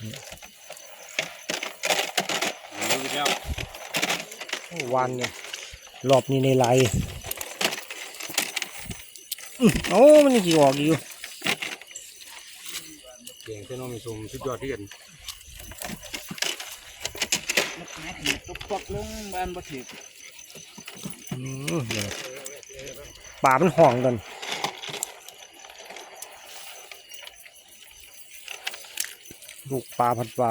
วันเนี่ยรอบนี้ในไหลโอ้มันยังกี่ออกอยู่เก่งเจ้าน้องมีสุ่มสุดยอดที่กันตกตกลงบ้านบ่ถืออืมเดี๋ยวป่ามันห่องกัน ลูกปลาผัดปลา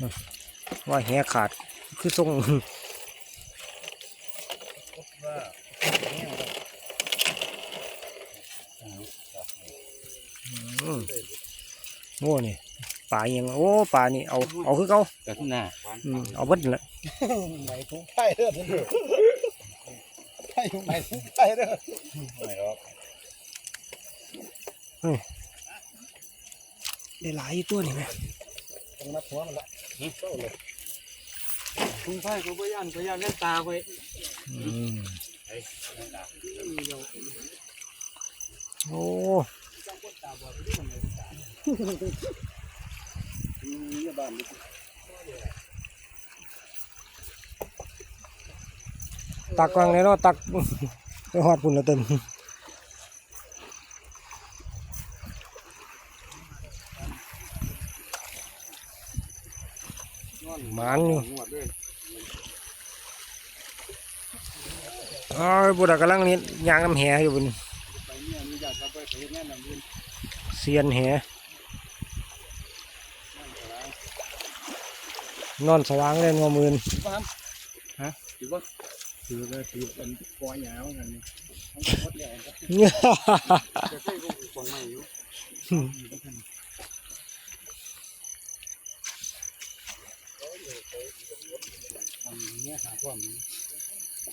อะว่าแหขาดคือทรงอืมโอ้นี่ปลาอยังโอ้ปลานี่เอาเอาคือเขากระทุ่นหน้าอืมเอาเบิดนั่นแหละไหนถุงไผ่เด้อไผ่ถุงไหนถุงไผ่เด้อไม่หรอก ได้หลายอยู่ตัวนี่ไหมต้องนับหัวมันละโซ่เลยทุ่งไผ่เขาพยานพยานเล่นตาไว้อืมโอ้นี่บ้านนี่ตักวางเลยเนาะตักไปหอดปุ่นละเต็ม หมันอยู่งวดด้วยอ๋อบุตรกำลังนี่ยางน้ำแหอยู่บนเนี่ยมีญาติเราไปเฮ็ดแน่นำยืนเซียนแหนอนสว่างเลยงอมืนบ้านฮะถือว่าถือเลยถือเป็นปอยยาวกันนี่ย เนี่ยหาควม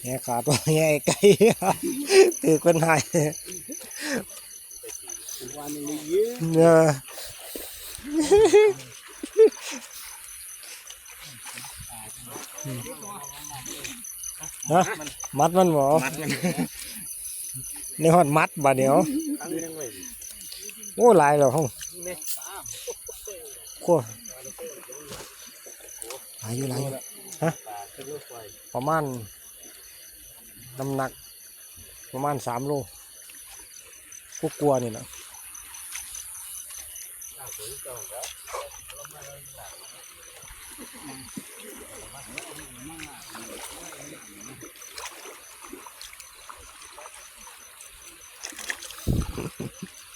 แขาตัวแหไก่ตือเป็นหายวันนี้เยอะเนอฮะมัดมันบ่มัดมันในหอดมัดบาเดียวโอ้ลายแล้วห้องขั้วลายอยู่ลายฮะ ประมาณน้ำหนัก ประมาณสามโลกูกลัวนี่แหละ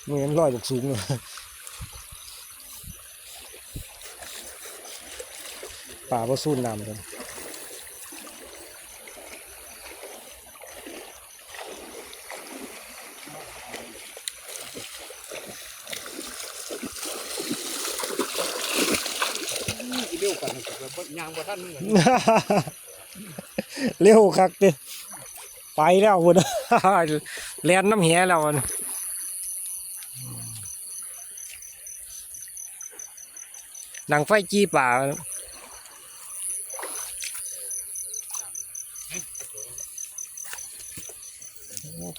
มือมันลอยจากสูงเลยป่าบ่สู้น้ำกัน เดียวกันแบบยางบ่าทันเหมือนเร็วคักเด้ไปแล้วพุ่นแลนน้ำแหแล้วพุ่นหนังไฟจี้ป่า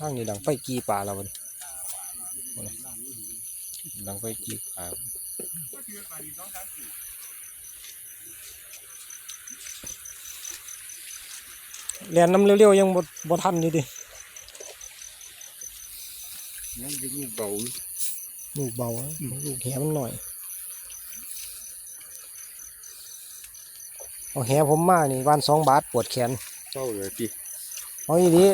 ทางนี้ดังไฟจี้ป่าแล้วมันดังไฟจี้ป่า เรียนน้ำเร็วๆยังบ่บ่ทันอยู่ดินั่นเป็นลูกเบาลูกเบาอะลูกแหมันหน่อย เอาแหผมมานี่วันสองบาทปวดแขนเศร้าเลยพี่เอาอีนี้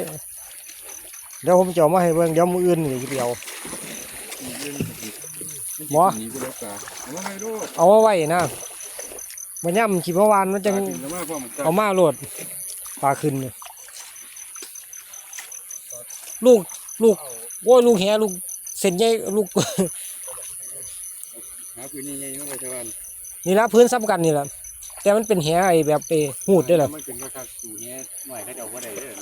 เดี๋ยวผมจะเอามาให้เบิ่งเดี๋ยวมืออื่นนี่จะไปเอาหมอนี่กูแล้วกาเอามาให้ด้วยเอามาไว้นะมันย่ำขีเมื่อวานมันจังถึงแล้วมาพ่อมันเอามาโหลด ปลาขึ้นเนี่ยลูกลูกโอ้ยลูกแหลูกเส้นใหญ่ลูกหาพื้นนี่ไงน้องไปชาวบ้านนี่ละพื้นซ้ำกันนี่แหละแต่มันเป็นแหไอ้แบบเอหูดได้หรอมันเป็นกระทักสู่เนี้ยหน่อยเขาจะเอาว่าได้เลย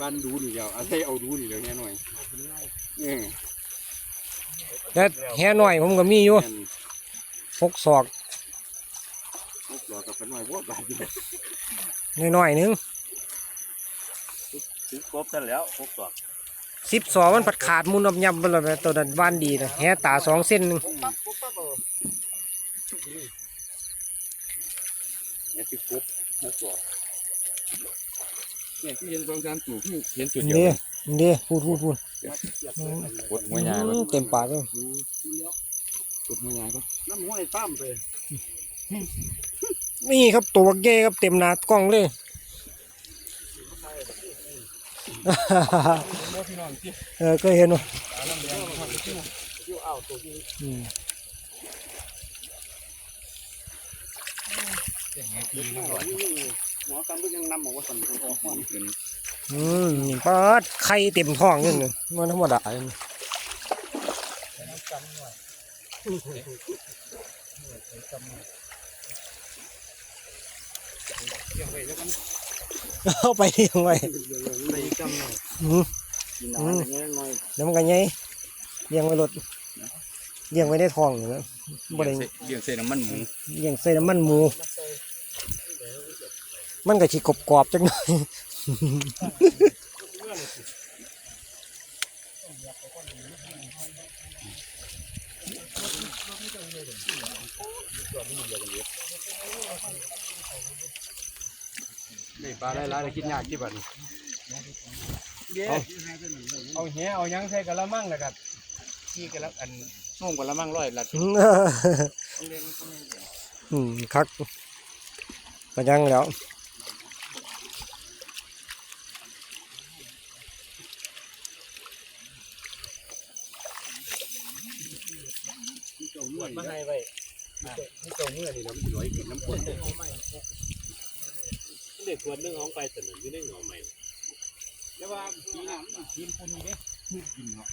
บ้านดูนี่เดียวอาศัยเอาดูนี่เดียวแค่หน่อยเออแต่แหหน่อยผมก็มีอยู่แม่นหกศอกพว กหลอกกับคนหน่อยพวกบาดอยู่น้อยๆนึงซื้อกบนั่นแล้วพวกหลอกสิบสองมันผัดขาดมุนอำยำไปเลยตัวนั้นบ้านดีนะแหตาสองเส้นนึงเนี่ยที่กบหกตัวเนี่ยที่เห็นสองสามตัวที่เห็นตัวเดียวนี่นี่พูดพูดพูดปวดหัวยาก็เต็มปากเลยปวดหัวยาก็น้ำห้วยตั้มไป นี่ครับตัวบักเก้ครับเต็มหนากล้องเลยพี่น้องที่เออก็เห็นว่ะอืมหัวกันก็ยังนำบอกว่าสันคนออกมาเป็นอืมนี่ปาดไข่เต็มท้องนี่นึงมันธรรมดาเลยเอาไปยังไงในกำหนดอืม กินน้ำอย่างเงี้ยหน่อยแล้วมันก็ไงเลี้ยงไว้รถเลี้ยงไว้ในท้องอยู่นะบ่ได้เลี้ยงเส้นน้ำมันหมูเลี้ยงใส่น้ำมันหมู มันก็สิกรอบๆจังหน่อย นี่ปลาหลายๆกินยากที่บ้านเอาเอาแหเอายังใส่กะละมังเลยครับที่กะละอันส่งกะละมังร้อยละอืมคักก็ยังแล้วเจ้าเมื่อมานี่ให้ไว้เจ้าเมื่อนี่เราไม่ร้อยกินน้ำข้น เด็กควรนึงของไปสนุนอยู่ในหงอใหม่แล้วว่าปีน้ำกินปุ่นนี่เด้กินเนาะ